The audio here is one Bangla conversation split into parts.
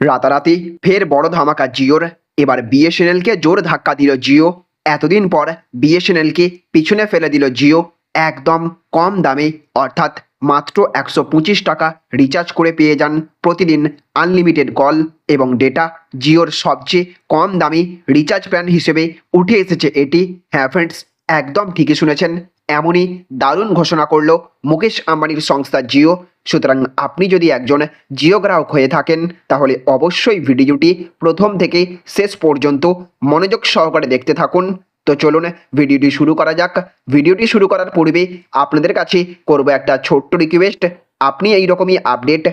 রাতারাতি ফের বড় ধামাকা জিওর। এবার বিএসএনএলকে জোর ধাক্কা দিল জিও। এতদিন পর বিএসএনএলকে পিছনে ফেলে দিল জিও। একদম কম দামে, অর্থাৎ মাত্র একশো পঁচিশ টাকা রিচার্জ করে পেয়ে যান প্রতিদিন আনলিমিটেড কল এবং ডেটা জিওর সবচেয়ে কম দামি রিচার্জ প্ল্যান হিসেবে উঠে এসেছে এটি। হ্যাঁ ফ্রেন্ডস একদম ঠিকই শুনেছেন। এমনই দারুণ ঘোষণা করল মুকেশ আম্বানির সংস্থা জিও। সুতরাং আপনি যদি একজন জিওগ্রাহক হয়ে থাকেন, তাহলে অবশ্যই ভিডিওটি প্রথম থেকে শেষ পর্যন্ত মনোযোগ সহকারে দেখতে থাকুন। তো চলুন ভিডিওটি শুরু করা যাক। ভিডিওটি শুরু করার পূর্বে আপনাদের কাছে করব একটা ছোট্ট রিকোয়েস্ট আপনি এই রকমই আপডেট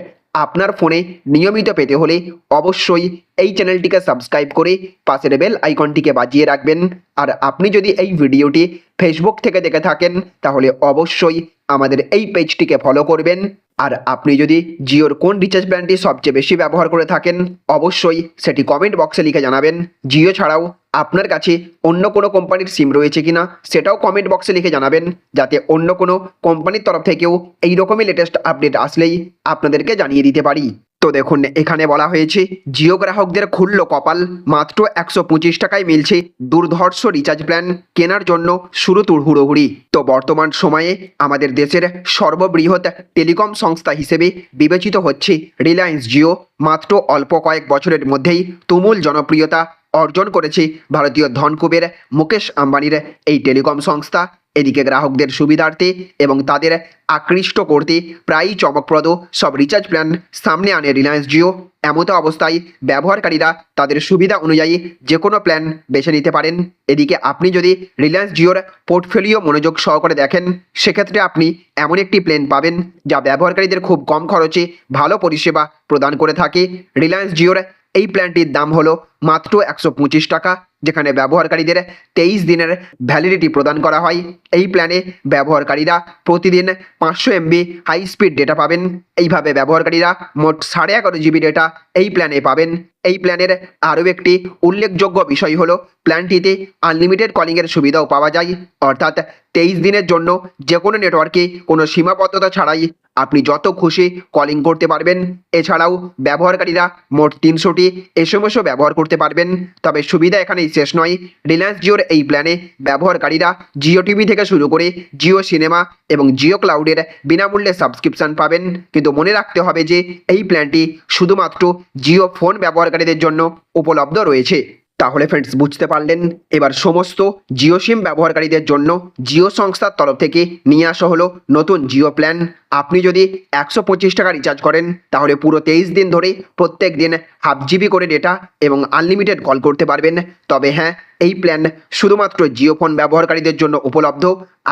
আপনার ফোনে নিয়মিত পেতে হলে অবশ্যই এই চ্যানেলটিকে সাবস্ক্রাইব করে পাশের বেল আইকনটিকে বাজিয়ে রাখবেন। আর আপনি যদি এই ভিডিওটি ফেসবুক থেকে দেখে থাকেন, তাহলে অবশ্যই আমাদের এই পেজটিকে ফলো করবেন। আর আপনি যদি জিওর কোন রিচার্জ প্ল্যানটি সবচেয়ে বেশি ব্যবহার করে থাকেন, অবশ্যই সেটি কমেন্ট বক্সে লিখে জানাবেন। জিও ছাড়াও আপনার কাছে অন্য কোনো কোম্পানির সিম রয়েছে কিনা, সেটাও কমেন্ট বক্সে লিখে জানাবেন, যাতে অন্য কোনো কোম্পানির তরফ থেকেও এই রকমই লেটেস্ট আপডেট আসলেই আপনাদেরকে জানিয়ে দিতে পারি। তো দেখুন, এখানে বলা হয়েছে, জিও গ্রাহকদের খুলল কপাল, মাত্র একশো পঁচিশ টাকায় মিলছে দুর্ধর্ষ রিচার্জ প্ল্যান কেনার জন্য শুরু হুড়োহুড়ি। তো বর্তমান সময়ে আমাদের দেশের সর্ববৃহৎ টেলিকম সংস্থা হিসেবে বিবেচিত হচ্ছে রিলায়েন্স জিও মাত্র অল্প কয়েক বছরের মধ্যেই তুমুল জনপ্রিয়তা অর্জন করেছে ভারতীয় ধনকুবের মুকেশ আম্বানির এই টেলিকম সংস্থা। এদিকে গ্রাহকদের সুবিধার্থে এবং তাদের আকৃষ্ট করতে প্রায়ই চমকপ্রদ সব রিচার্জ প্ল্যান সামনে আনে রিলায়েন্স জিও এমতো অবস্থায় ব্যবহারকারীরা তাদের সুবিধা অনুযায়ী যে কোনো প্ল্যান বেছে নিতে পারেন। এদিকে আপনি যদি রিলায়েন্স জিওর পোর্টফোলিও মনোযোগ সহকারে দেখেন, সেক্ষেত্রে আপনি এমন একটি প্ল্যান পাবেন যা ব্যবহারকারীদের খুব কম খরচে ভালো পরিষেবা প্রদান করে থাকে। রিলায়েন্স জিওর এই প্ল্যানটির দাম হলো মাত্র একশো পঁচিশ টাকা, যেখানে ব্যবহারকারীদের তেইশ দিনের ভ্যালিডিটি প্রদান করা হয়। এই প্ল্যানে ব্যবহারকারীরা প্রতিদিন পাঁচশো এমবি হাই স্পিড ডেটা পাবেন। এইভাবে ব্যবহারকারীরা মোট সাড়ে এগারো জিবি ডেটা এই প্ল্যানে পাবেন। এই প্ল্যানের আরও একটি উল্লেখযোগ্য বিষয় হলো প্ল্যানটিতে আনলিমিটেড কলিংয়ের সুবিধাও পাওয়া যায়। অর্থাৎ তেইশ দিনের জন্য যে কোনো নেটওয়ার্কে কোনো সীমাবদ্ধতা ছাড়াই আপনি যত খুশি কলিং করতে পারবেন। এছাড়াও ব্যবহারকারীরা মোট তিনশোটি এসএমএসও ব্যবহার করতে পারবেন। তবে সুবিধা এখানেই শেষ নয়। রিলায়েন্স জিওর এই প্ল্যানে ব্যবহারকারীরা জিও টিভি থেকে শুরু করে জিও সিনেমা এবং জিও ক্লাউডের বিনামূল্যে সাবস্ক্রিপশন পাবেন। কিন্তু মনে রাখতে হবে যে এই প্ল্যানটি শুধুমাত্র জিও ফোন ব্যবহারকারীদের জন্য উপলব্ধ রয়েছে। তাহলে ফ্রেন্ডস বুঝতে পারলেন? এবার সমস্ত জিও সিম ব্যবহারকারীদের জন্য জিও সংস্থার তরফ থেকে নিয়ে আসা হলো নতুন জিও প্ল্যান আপনি যদি একশো পঁচিশ টাকা রিচার্জ করেন, তাহলে পুরো তেইশ দিন ধরে প্রত্যেক দিন হাফ জিবি করে ডেটা এবং আনলিমিটেড কল করতে পারবেন। তবে হ্যাঁ এই প্ল্যান শুধুমাত্র জিও ফোন ব্যবহারকারীদের জন্য উপলব্ধ।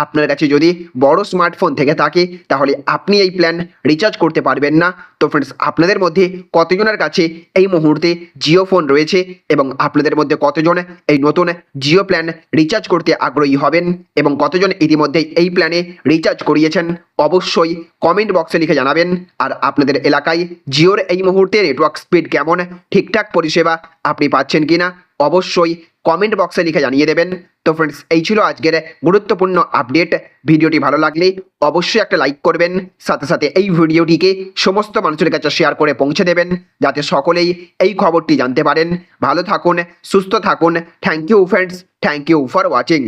আপনার কাছে যদি বড় স্মার্টফোন থেকে থাকে, তাহলে আপনি এই প্ল্যান রিচার্জ করতে পারবেন না। তো ফ্রেন্ডস আপনাদের মধ্যে কতজনের কাছে এই মুহূর্তে জিও ফোন রয়েছে এবং আপনাদের মধ্যে কতজন এই নতুন জিও প্ল্যান রিচার্জ করতে আগ্রহী হবেন এবং কতজন ইতিমধ্যেই এই প্ল্যানে রিচার্জ করিয়েছেন? অবশ্যই কমেন্ট বক্সে লিখে জানাবেন। আর আপনাদের এলাকায় জিওর এই মুহূর্তে নেটওয়ার্ক স্পিড কেমন? ঠিকঠাক পরিষেবা আপনি পাচ্ছেন কিনা? অবশ্যই কমেন্ট বক্সে লিখে জানিয়ে দেবেন। তো ফ্রেন্ডস এই ছিল আজকের গুরুত্বপূর্ণ আপডেট ভিডিওটি ভালো লাগলে অবশ্যই একটা লাইক করবেন। সাথে সাথে এই ভিডিওটিকে সমস্ত মানুষের কাছে শেয়ার করে পৌঁছে দেবেন। যাতে সকলেই এই খবরটি জানতে পারেন। ভালো থাকুন, সুস্থ থাকুন। Thank you friends thank you for watching